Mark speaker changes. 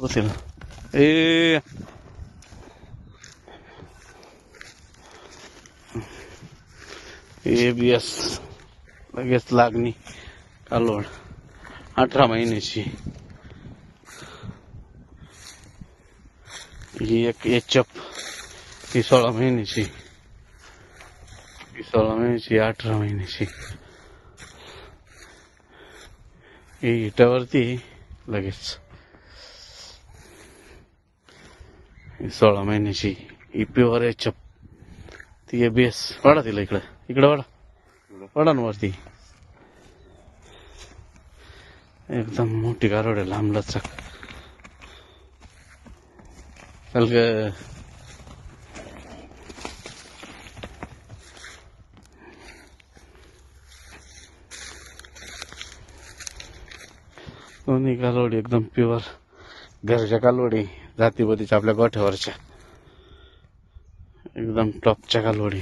Speaker 1: होतील ए एबीएस लगेच लागणी कालोड अठरा महिन्याची ही एक एचप ही सोळा महिन्याची ही सोळा महिन्याची अठरा महिन्याची ही इटावरती लगेच सोळा महिन्याची ही प्युअर एचप ती एबीएस वाडा तिला इकडं. इकडं वाढा. वाढा ना वरती. एकदम मोठी गारोड आहे लांब लचक. चल दोन्ही कालवडी एकदम प्युअर घरच्या कालवडी जातीपतीच्या आपल्या गोठ्यावरच्या एकदम टॉपच्या कालवडी